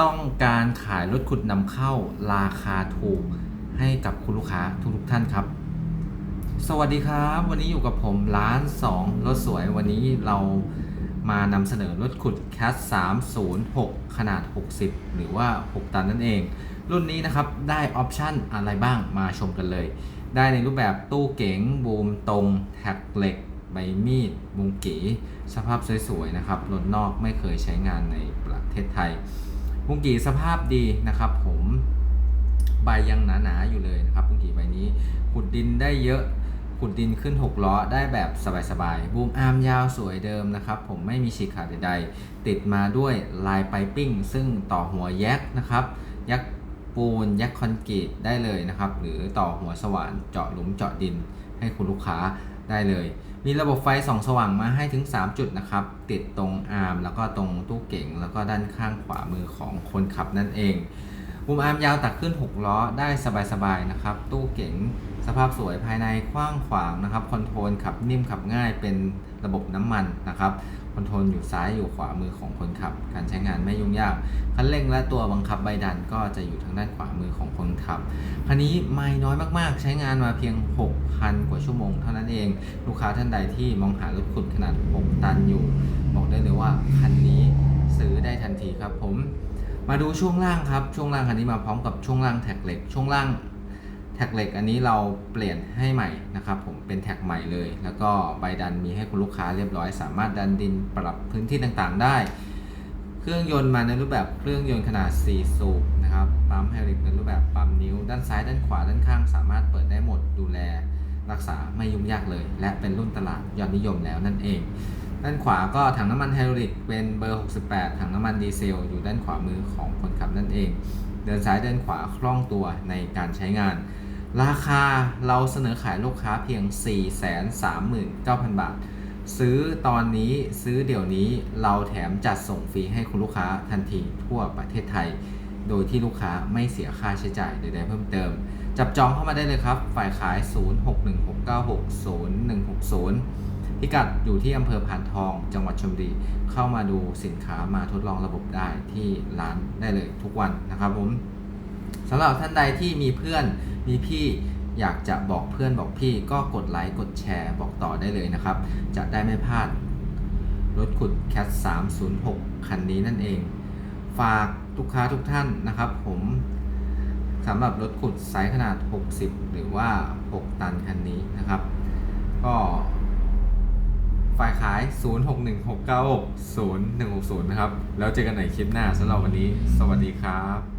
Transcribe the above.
ต้องการขายรถขุดนำเข้าราคาถูกให้กับคุณลูกค้าทุกๆท่านครับ สวัสดีครับ วันนี้อยู่กับผมร้าน 2 รถสวยวันนี้เรามานำเสนอรถขุด CAT 306 ขนาด 60 หรือว่า 6 ตันนั่นเอง รุ่นนี้นะครับได้ออปชั่นอะไรบ้างมาชมกันเลย ได้ในรูปแบบตู้เก๋งบูมตรงแท็กเหล็กใบมีดมุงกีสภาพสวยๆนะครับรถนอกไม่เคยใช้งานในประเทศไทย มุงกีสภาพดีนะครับ ผมใบยังหนาๆอยู่เลยนะครับมุงกีใบนี้ขุดดินได้เยอะขุดดินขึ้น 6 ล้อได้แบบสบายๆ บูมอาร์มยาวสวยเดิมนะครับ ผมไม่มีฉีกขาดใดๆ ติดมาด้วยลายไปปิ้ง ซึ่งต่อหัวแยกนะครับ ยักปูน ยักคอนกรีตได้เลยนะครับ หรือต่อหัวสว่านเจาะหลุมเจาะดินให้คุณลูกค้า ได้เลย มีระบบไฟส่องสว่างมาให้ถึง 3 จุดนะครับ ติดตรงอาร์มแล้วก็ตรงตู้เก๋งแล้วก็ด้านข้างขวามือของคนขับนั่นเองมุมอาร์มยาวตักขึ้น 6 ล้อได้สบายๆนะครับ ตู้เก๋งสภาพสวยภายในกว้างขวางนะครับ คอนโทรลขับนิ่มขับง่ายเป็นระบบน้ำมันนะครับ คอนโทรลอยู่ซ้ายอยู่ขวามือของคนขับ การใช้งานไม่ยุ่งยากคันเร่งและตัวบังคับใบดันก็จะอยู่ทางด้านขวามือของคนขับ คันนี้ไม่น้อยมากๆ ใช้งานมาเพียง 6,000 กว่าชั่วโมงเท่านั้นเอง ลูกค้าท่านใดที่มองหารถขุดขนาด 6 ตันอยู่ บอกได้เลยว่าคันนี้ซื้อได้ทันทีครับผม มาดูช่วงล่างครับ ช่วงล่างคันนี้มาพร้อมกับช่วงล่างแท็กเหล็ก ช่วงล่าง ท็กเหล็กอันนี้เราเปลี่ยนให้ใหม่นะครับผมเป็นแท็กใหม่เลย แล้วก็ใบดันมีให้คุณลูกค้าเรียบร้อย สามารถดันดินปรับพื้นที่ต่างๆ ได้ เครื่องยนต์มาในรูปแบบเครื่องยนต์ขนาด 4 สูบนะครับปั๊มไฮดรอลิกในรูปแบบปั๊มนิ้ว ด้านซ้ายด้านขวาด้านข้าง สามารถเปิดได้หมดดูแลรักษาไม่ยุ่งยากเลย และเป็นรุ่นตลาดยอดนิยมแล้วนั่นเอง ด้านขวาก็ถังน้ำมันไฮดรอลิกเป็นเบอร์ 68 ถังน้ำมันดีเซล อยู่ด้านขวามือของคนขับนั่นเอง เดินซ้ายเดินขวาคล่องตัวในการใช้งาน ราคาเราเสนอขายลูกค้าเพียง 439,000 บาท ซื้อตอนนี้ซื้อเดี๋ยวนี้เราแถมจัดส่งฟรีให้คุณลูกค้าทันทีทั่วประเทศไทย โดยที่ลูกค้าไม่เสียค่าใช้จ่ายใดๆเพิ่มเติม จับจองเข้ามาได้เลยครับ ฝ่ายขาย 0616960160 พิกัดอยู่ที่อำเภอพานทอง จังหวัดชลบุรีเข้ามาดูสินค้ามาทดลองระบบได้ที่ร้านได้เลยทุกวันนะครับผม สำหรับท่านใดที่มีเพื่อนมีพี่อยากจะบอกเพื่อนบอกพี่ก็กดไลค์กดแชร์บอกต่อได้เลยนะครับ จะได้ไม่พลาดรถขุด CAT 306 คันนี้นั่นเอง ฝากลูกค้าทุกท่านนะครับ ผมสำหรับรถขุดไซส์ขนาด 60 หรือว่า 6 ตันคันนี้นะครับ ก็ฝ่ายขาย 0616960160 นะครับ แล้วเจอกันใหม่คลิปหน้าสำหรับวันนี้ สวัสดีครับ